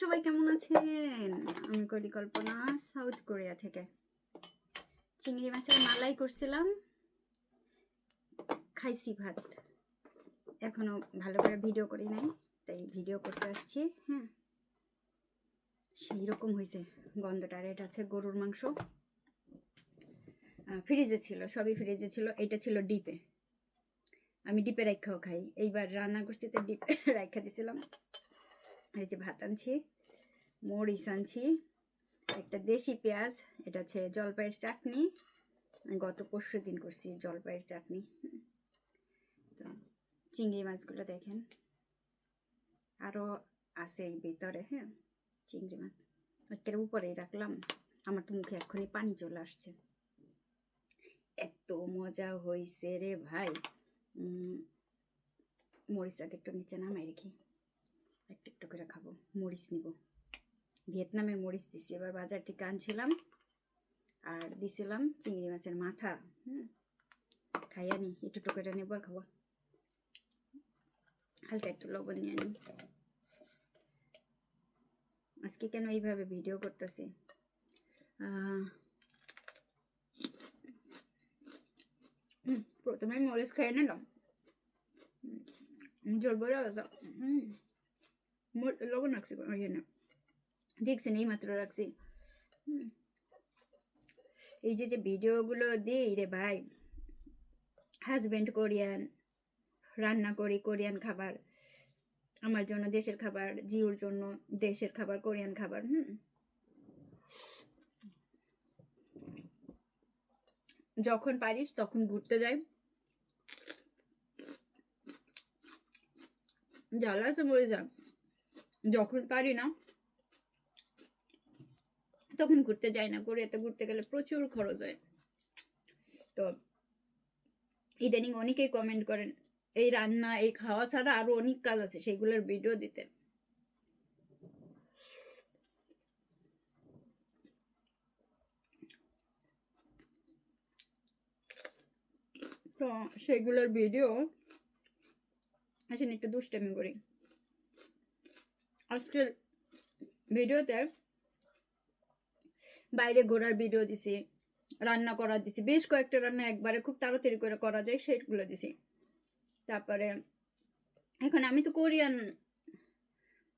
সবাই কেমন আছেন? আমি পরিকল্পনা সাউথ কোরিয়া থেকে। চিংড়ি মাছের মালাই করছিলাম। খাইছি ভাত। এখনও ভালো করে ভিডিও করি নাই, তাই ভিডিও করতে আসছি হ্যাঁ। সেই রকম হয়েছে, গন্ধটা। আর এটা আছে গরুর মাংস। ফ্রিজে ছিল, সবই ফ্রিজে ছিল। এটা ছিল ডিপে। আমি ডিপে রাখাও খাই। এইবার রান্না করছি তো ডিপে রাখা দিছিলাম। এই যে ভাত আনছি, মরিচ আনছি, একটা দেশি পেঁয়াজ, এটা হচ্ছে জলপাইয়ের চাটনি। গত পরশু দিন করছি জলপাইয়ের চাটনি। তো চিংড়ি মাছগুলো দেখেন। আরও আছে এই ভিতরে হ্যাঁ চিংড়ি মাছ। একটার উপরেই রাখলাম। আমার তো মুখে এক্ষুনি পানি চলে আসছে। এত মজা হয়েছে রে ভাই। মরিচ একটু নিচে নামাই রেখি। একটু একটু করে খাব মরিচ নিব। ভিয়েতনামের মরিচ দিছি, এবার বাজার থেকে আনছিলাম আর দিছিলাম চিংড়ি মাছের মাথা, হুম। খাইয়া নি একটু করে নেব আর খাব। হালকা একটু লবণ নিয়ে নিই আজকে কেন এইভাবে ভিডিও করতেছি? প্রথমে মরিচ খেয়ে নিলাম। জল বড় হুম। লবণ রাখছি জন্য দেখছেন এই মাত্র রাখছি। এই যে যে ভিডিওগুলো দিই রে ভাই হাজব্যান্ড কোরিয়ান রান্না করি কোরিয়ান খাবার আমার জন্য দেশের খাবার জিওর জন্য দেশের খাবার কোরিয়ান খাবার হুম যখন পারিস, তখন ঘুরতে যাই। জ্বালা আছে মরে যা যখন পারি না, তখন ঘুরতে যাই না। কোরিয়াতে ঘুরতে গেলে প্রচুর খরচ হয়। তো ইদানিং অনেকেই কমেন্ট করেন, এই রান্না, এই খাওয়া ছাড়া আরও অনেক কাজ আছে, সেগুলোর ভিডিও দিতে। তো সেগুলোর ভিডিও আসেন একটু দুষ্টামি করি। আজকের ভিডিওতে বাইরে ঘোরার ভিডিও দিছি, রান্না করা দিছি, বেশ কয়েকটা রান্না একবারে খুব তাড়াতাড়ি করে করা যায় সেগুলো দিছি। তারপরে এখন আমি তো কোরিয়ান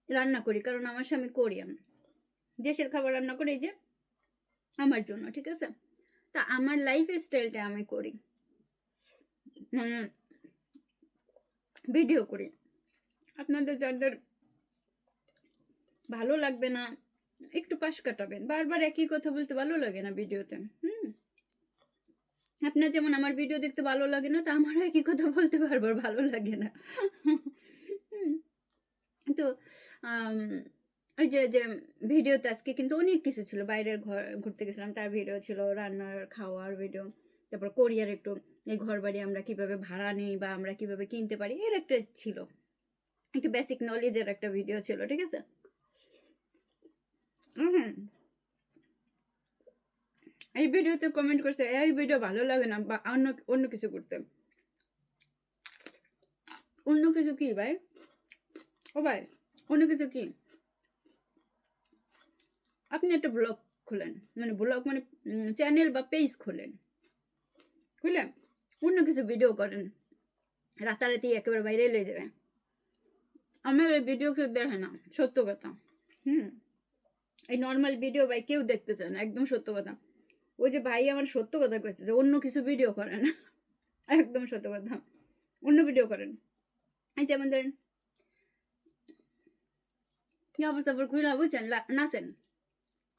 রান্না করি, কারণ আমার স্বামী কোরিয়ান। দেশের খাবার রান্না করি যে আমার জন্য, ঠিক আছে? তা আমার লাইফ স্টাইলটা আমি করি। ভিডিও করি। আপনাদের যাদের ভালো লাগবে না। একটু পাশ কাটাবেন। বারবার একই কথা বলতে ভালো লাগে না ভিডিওতে। হুম? আপনার যেমন আমার ভিডিও দেখতে ভালো লাগে না, তা আমার একই কথা বলতে বারবার ভালো লাগে না। তো ওই যে যে ভিডিওতে আজকে কিন্তু অনেক কিছু ছিল। বাইরের ঘর, ঘুরতে গেছিলাম, তার ভিডিও ছিল, রান্নার, খাওয়ার ভিডিও তারপর কোরিয়ার একটু, এই ঘর বাড়ি আমরা কীভাবে ভাড়া নিই বা আমরা কীভাবে কিনতে পারি, এর একটা ছিল। একটু বেসিক নলেজের একটা ভিডিও ছিল, ঠিক আছে? এই ভিডিওতে কমেন্ট করছে, এই ভিডিও ভালো লাগে না, বা অন্য অন্য কিছু করতে। অন্য কিছু কি ভাই? ও ভাই, অন্য কিছু কি? আপনি একটা ব্লগ খোলেন মানে ব্লগ মানে চ্যানেল বা পেজ খোলেন। বুঝলেন অন্য কিছু ভিডিও করেন, রাতারাতি একেবারে বাইরে লেগে যাবে। আমার এই ভিডিও কেউ দেখে না, সত্য কথা। হুম। এই নর্মাল ভিডিও ভাই কেউ দেখতে চায় না, একদম সত্য কথা। ওই যে ভাই আমার সত্য কথা কয়েছে যে অন্য কিছু ভিডিও করেন একদম সত্য কথা। অন্য ভিডিও করেন এই যেমন ধরেন বুঝছেন? নাচেন।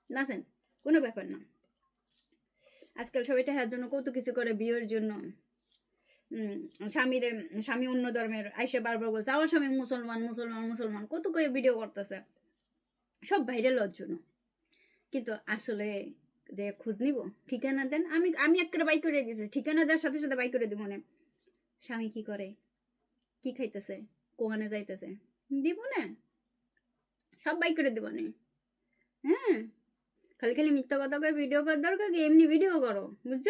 নাচেন। কোনো ব্যাপার না। আজকাল সবাই টাকার জন্য কত কিছু করে বিয়ের জন্য। স্বামীর, স্বামী অন্য ধর্মের আইসে বারবার বলছে, আমার স্বামী মুসলমান মুসলমান মুসলমান। কত করে ভিডিও করতেছে। সব ভাইরাল জন্য। কিন্তু আসলে যে খোঁজ নিব, ঠিকানা দেন, আমি আমি একটা বাই করে দিয়েছি, ঠিকানা দেওয়ার সাথে সাথে বাই করে দিব না। স্বামী কি করে? কি খাইতেছে? কোহানে যাইতেছে? দিব না। সব বাই করে দিব না। হ্যাঁ? খালি খালি মিথ্যা কথা করে ভিডিও করার দরকার কি? এমনি ভিডিও করো, বুঝছ?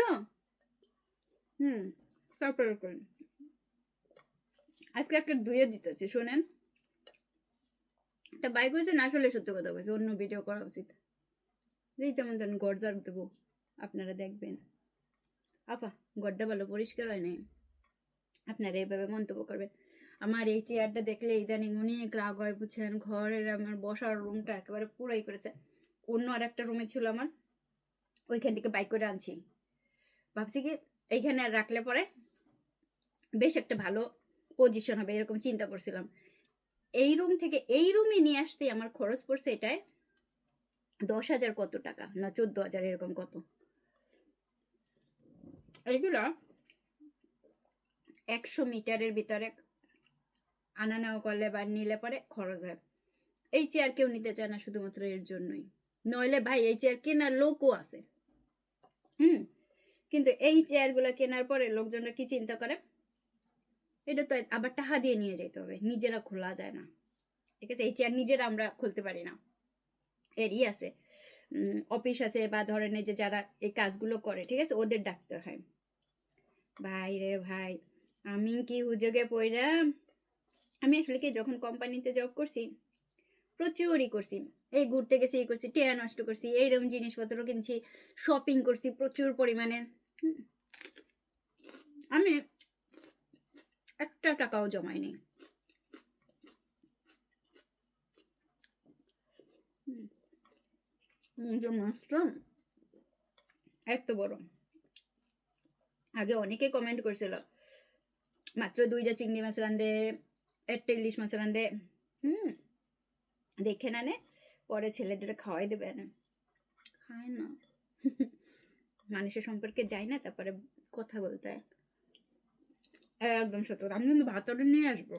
হুম, তারপরে করেন। আজকে একটা ধুয়ে দিতেছি, শোনেন। তা বাইক হয়েছে না আসলে সত্য কথা কইছে অন্য ভিডিও করা উচিত। যেই যেমন তেমন গড়জার দেবো আপনারা দেখবেন। আপা গড্ডা ভালো পরিষ্কার হয় নাই। আপনারা এইভাবে মন্তব্য করবেন। আমার এই চেয়ারটা দেখলে ইদানিং অনেক রাগ হয়, বুঝছেন? ঘরের আমার বসার রুমটা একেবারে পুরাই করেছে। অন্য আর একটা রুমে ছিল আমার, ওইখান থেকে বাইক করে আনছি। ভাবছি কি, এইখানে আর রাখলে পরে বেশ একটা ভালো পজিশন হবে, এরকম চিন্তা করছিলাম। এই রুম থেকে এই রুমে নিয়ে আসতে আমার খরচ পড়ছে এটায় দশ হাজার কত টাকা? না চোদ্দ হাজার এরকম কত? এইগুলো একশো মিটারের ভিতরে আনা নেওয়া করলে বা নিলে পরে খরচ হয়। এই চেয়ার কেউ নিতে চায় না শুধুমাত্র এর জন্যই। নইলে ভাই, এই চেয়ার কেনার লোকও আছে। হুম? কিন্তু এই চেয়ারগুলো কেনার পরে লোকজনরা কি চিন্তা করে? এটা তো আবার টাকা দিয়ে নিয়ে যেতে হবে, নিজেরা খোলা যায় না। ঠিক আছে? এই চেয়ার নিজেরা আমরা খুলতে পারি না। এরই আছে অফিস আছে বা ধরেন এই যে যারা এই কাজগুলো করে, ঠিক আছে? ওদের ডাকতে হয়। ভাই রে ভাই, আমি কি হুজগে পড়া আমি আসলে কি যখন কোম্পানিতে জব করছি, প্রচুরই করছি। এই ঘুরতে গেছি, এই করছি, টেয়া নষ্ট করছি, এইরকম জিনিসপত্র কিনছি শপিং করছি প্রচুর পরিমাণে। আমি একটা টাকাও। উম, যে মাছটা এত বড়। আগে অনেকে কমেন্ট করছিল মাত্র দুইটা চিংড়ি মাছ রান্ধে একটা ইলিশ মাছ রান্ধে হুম দেখে না নে পরে ছেলেদের খাওয়াই দেবে না খায় না। মানুষের সম্পর্কে যায় না তারপরে কথা বলতে হয়। একদম সত্য আমি কিন্তু ভাত নিয়ে আসব।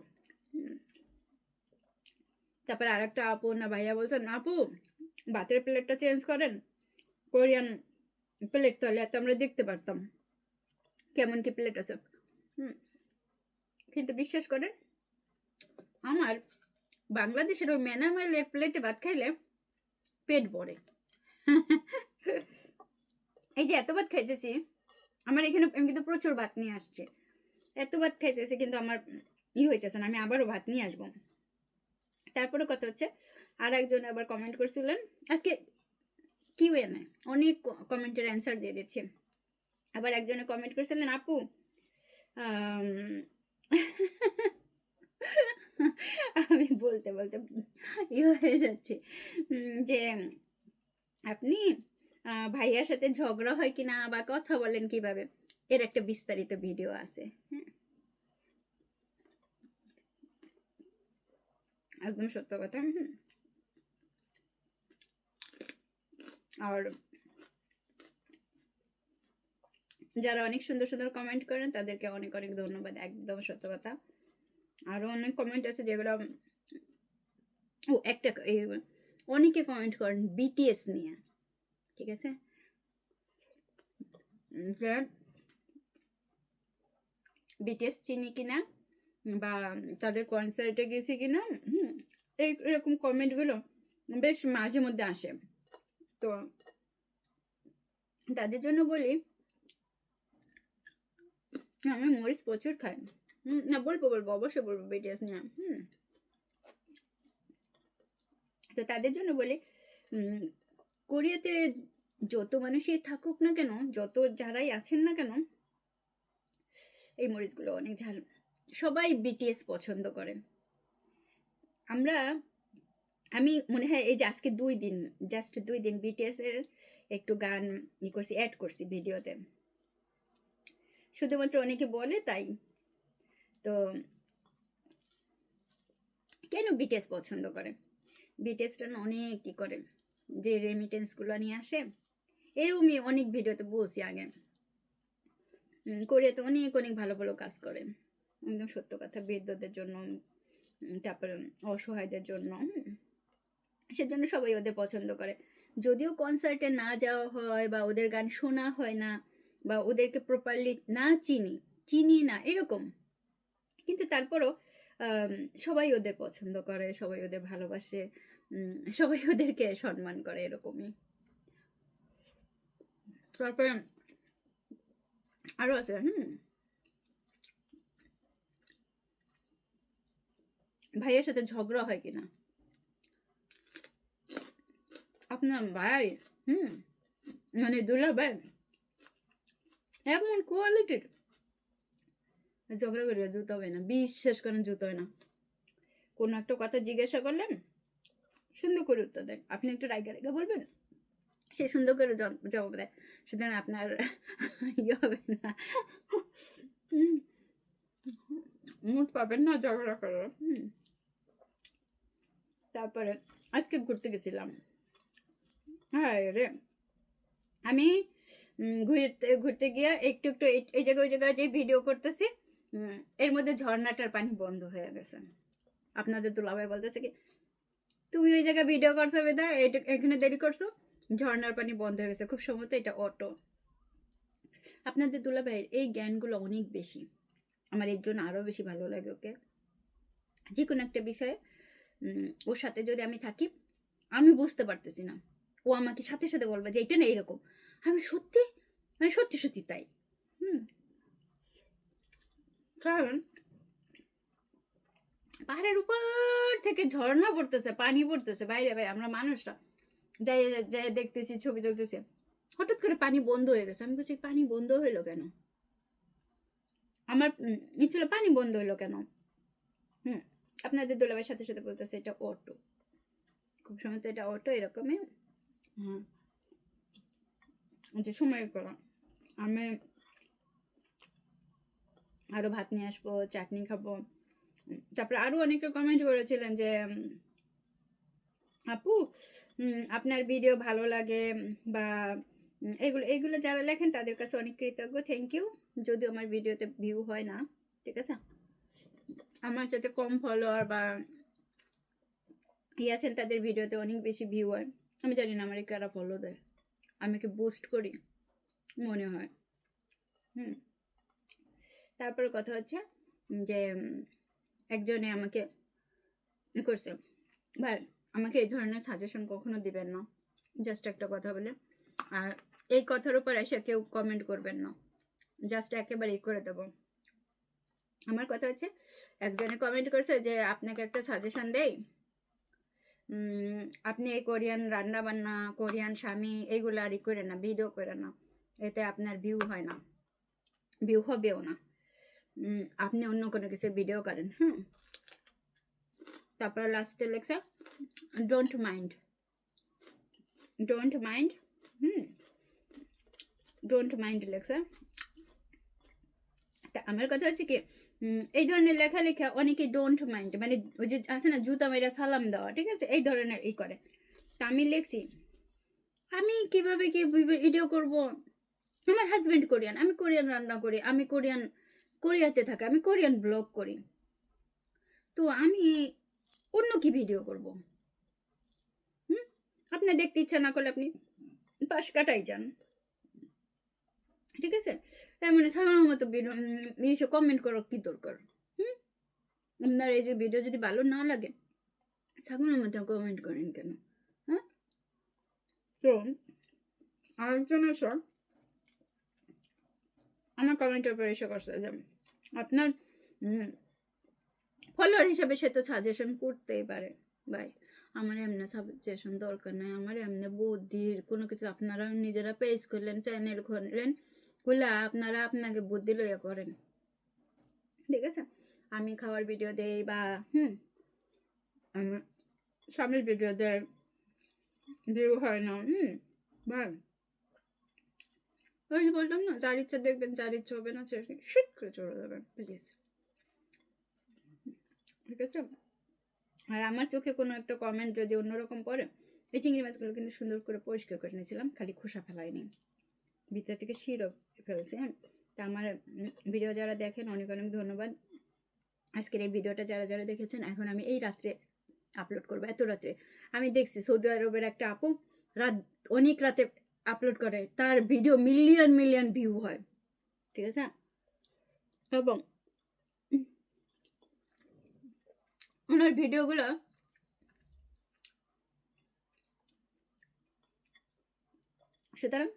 তারপরে আর একটা আপু না ভাইয়া বলছেন আপু, ভাতের প্লেটটা চেঞ্জ করেন। কোরিয়ান প্লেট তাহলে এত আমরা দেখতে পারতাম। কেমন কি প্লেট আছে? কিন্তু বিশ্বাস করেন, আমার বাংলাদেশের ওই ম্যানামেলের প্লেটে ভাত খাইলে পেট ভরে। এই যে এত ভাত খাইতেছি, আমার এখানে আমি কিন্তু প্রচুর ভাত নিয়ে আসছে। এত ভাত খাইতেছি কিন্তু আমার ই হইতেছে না, আমি আবারও ভাত নিয়ে আসব। তারপরে কথা হচ্ছে আর একজন আবার কমেন্ট করছিলেন, আজকে কি না অনেক কমেন্টের অ্যান্সার দিয়ে দিচ্ছে। আবার একজনে কমেন্ট করেছিলেন, আপু, আমি বলতে বলতে ইয়ে হয়ে যাচ্ছে যে আপনি ভাইয়ার সাথে ঝগড়া হয় কিনা বা কথা বলেন কীভাবে? এর একটা বিস্তারিত ভিডিও আছে হ্যাঁ একদম সত্য কথা আর যারা অনেক সুন্দর সুন্দর কমেন্ট করেন, তাদেরকে অনেক অনেক ধন্যবাদ, একদম সত্য কথা। আরও অনেক কমেন্ট আছে যেগুলো, ও, একটা অনেকে কমেন্ট করেন বিটিএস নিয়ে, ঠিক আছে? বিটিএস চিনি কিনা বা তাদের কনসার্টে গেছি কিনা, হুম এরকম কমেন্টগুলো বেশ মাঝে মধ্যে আসে। তো তাদের জন্য বলি আমি মরিচ প্রচুর খাই। হুম, না, বলব বলব, অবশ্যই বলব বিটিএস নিয়ে, হুম। তো তাদের জন্য বলি কোরিয়াতে যত মানুষই থাকুক না কেন, যত যারাই আছেন না কেন এই মরিচগুলো অনেক ঝাল। সবাই বিটিএস পছন্দ করে। আমরা, আমি মনে হয় এই যে আজকে দুই দিন জাস্ট দুই দিন বিটিএস এর একটু গান ই করছি অ্যাড করছি ভিডিওতে। শুধুমাত্র অনেকে বলে তাই। তো, কেন বিটিএস পছন্দ করে? বিটিএসটা অনেক কি করে। যে রেমিটেন্সগুলো নিয়ে আসে এরকমই অনেক ভিডিওতে বলছি আগে। কোরিয়াতে অনেক অনেক ভালো ভালো কাজ করে। একদম সত্য কথা, বৃদ্ধদের জন্য তারপরে অসহায়দের জন্য সেজন্য সবাই ওদের পছন্দ করে। যদিও কনসার্টে না যাওয়া হয় বা ওদের গান শোনা হয় না বা ওদেরকে প্রপারলি না চিনি চিনি না, এরকম। কিন্তু তারপরও সবাই ওদের পছন্দ করে, সবাই ওদের ভালোবাসে সবাই ওদেরকে সম্মান করে, এরকমই। তারপরে আরও আছে, হুম। ভাইয়ের সাথে ঝগড়া হয় কিনা? আপনার ভাই, হুম মানে দুলা ভাই, এমন কোয়ালিটির। ঝগড়া করে জুতো হবে না, বিশ্বাস করেন জুতো হয় না। কোনো একটা কথা জিজ্ঞাসা করলেন, সুন্দর করে উত্তর দেয় আপনি একটু রাইগা রাইগা বলবেন? সে সুন্দর করে জবাব দেয়। সুতরাং আপনার ইয়ে হবে না। মুড পাবেন না ঝগড়া করে হুম। তারপরে আজকে ঘুরতে গেছিলাম। হ্যাঁ রে। আমি ঘুরতে ঘুরতে গিয়ে একটু একটু এই- জায়গায় ওই জায়গায় যে ভিডিও করতেছি এর মধ্যে ঝর্ণাটার পানি বন্ধ হয়ে গেছে। আপনাদের দুলাভাই বলতেছে কি তুমি ওই জায়গায় ভিডিও করছ বেদা? এখানে দেরি করছ? ঝর্ণার পানি বন্ধ হয়ে গেছে। খুব সম্ভবত এটা অটো। আপনাদের দুলাভাইয়ের এই জ্ঞানগুলো অনেক বেশি। আমার এর জন্য আরও বেশি ভালো লাগে, ওকে? যে কোনো একটা বিষয়ে ওর সাথে যদি আমি থাকি, আমি বুঝতে পারতেছি না। ও আমাকে সাথে সাথে বলবে যে এটা না এরকম। আমি সত্যি মানে সত্যি সত্যি তাই। হুম। কারণ, পাহাড়ের উপর থেকে ঝর্ণা পড়তেছে, পানি পড়তেছে। বাইরে ভাই, আমরা মানুষরা। যাই যাই দেখতেছি, ছবি তুলতেছি। হঠাৎ করে পানি বন্ধ হয়ে গেছে। আমি বলছি, পানি বন্ধ হইল কেন? আমার ই পানি বন্ধ হইল কেন? হুম, আপনাদের দোলাবের সাথে সাথে বলতেছে, এটা অটো। খুব সময় তো এটা অটো, এরকমই। হ্যাঁ যে সময় করো আমি আরও ভাত নিয়ে আসব, চাটনি খাব। তারপরে আরও অনেকে কমেন্ট করেছিলেন যে আপু আপনার ভিডিও ভালো লাগে, বা এগুলো এগুলো যারা লেখেন তাদের কাছে অনেক কৃতজ্ঞ থ্যাংক ইউ যদিও আমার ভিডিওতে ভিউ হয় না, ঠিক আছে? আমার যাতে কম ফলোয়ার বা ইয়ে আছেন, তাদের ভিডিওতে অনেক বেশি ভিউ হয়। আমি জানি না আমার কারা ফলো দেয়। আমি কি বুস্ট করি? মনে হয়। হুম। তারপরে কথা হচ্ছে, যে একজনে আমাকে করছে, ভাই আমাকে এই ধরনের সাজেশন কখনো দিবেন না। জাস্ট একটা কথা বলে। আর এই কথার উপর এসে কেউ কমেন্ট করবেন না। জাস্ট একেবারে ই করে দেবো। আমার কথা হচ্ছে, একজনে কমেন্ট করছে যে, আপনাকে একটা সাজেশন দেই? আপনি এই কোরিয়ান রান্না বান্না কোরিয়ান স্বামী এইগুলো আর ই করে না ভিডিও করে না। এতে আপনার ভিউ হয় না। ভিউ হবেও না। আপনি অন্য কোনো কিছু ভিডিও করেন, হুম? তারপর লাস্টে লেখছে don't mind don't mind hmm don't mind লেখছে তা আমার কথা হচ্ছে কি এই ধরনের লেখালেখা অনেকে ডোন্ট মাইন্ড মানে ওই যে আছে না, জুতা মেরা সালাম দেওয়া, ঠিক আছে? এই ধরনের ই করে। তা আমি লিখছি, আমি কীভাবে কি ভিডিও করব? আমার হাজব্যান্ড কোরিয়ান আমি কোরিয়ান রান্না করি, আমি কোরিয়ান কোরিয়াতে থাকি, আমি কোরিয়ান ব্লগ করি। তো আমি অন্য কি ভিডিও করব? হুম? আপনি দেখতে ইচ্ছা না করলে আপনি পাশ কাটাই যান। ঠিক আছে? তার মানে সাধারণ মতো ভিডিও এসে কমেন্ট করো কি দরকার। হুম? আপনার এই যে ভিডিও যদি ভালো না লাগে, সাধারণ মতো কমেন্ট করেন কেন? হ্যাঁ তো আরেকজন এসে আমার কমেন্টের উপর এসে করছে যে আপনার ফলোয়ার হিসাবে সে তো সাজেশন করতেই পারে। ভাই, আমার এমনি সাজেশন দরকার নাই। আমার এমনি বুদ্ধির কোনো কিছু আপনারা নিজেরা পেজ করলেন চ্যানেল খুললেন, খুলে আপনারা আপনাকে বুদ্ধি লইয়া করেন। ঠিক আছে? আমি খাওয়ার ভিডিও দেই বা, হুম স্বামীর ভিডিও দেয়। ভিউ হয় না, হুম, ভাই। ওই বললাম না, যার ইচ্ছা দেখবেন, যার ইচ্ছা হবে না, সে শুট করে চলে যাবেন প্লিজ ঠিক আছে? আর আমার চোখে কোনো একটা কমেন্ট যদি অন্যরকম পড়ে, এই চিংড়ি মাছগুলো কিন্তু সুন্দর করে পরিষ্কার করে নিয়েছিলাম, খালি খোসা ফেলাইনি। ভিতর থেকে শিরও ফেলছি হ্যাঁ? তা আমার ভিডিও যারা দেখেন, অনেক অনেক ধন্যবাদ। আজকের এই ভিডিওটা যারা যারা দেখেছেন, এখন আমি এই রাত্রে আপলোড করব, এত রাত্রে। আমি দেখছি সৌদি আরবের একটা আপু, রাত, অনেক রাতে আপলোড করে, তার ভিডিও মিলিয়ন মিলিয়ন ভিউ হয়। ঠিক আছে? এবং ওনার ভিডিওগুলো সুতরাং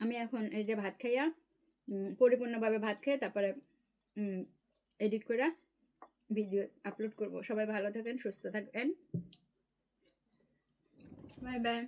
আমি এখন এই যে ভাত খাইয়া পরিপূর্ণভাবে ভাত খেয়ে তারপরে এডিট করে ভিডিও আপলোড করব। সবাই ভালো থাকেন, সুস্থ থাকবেন। Bye bye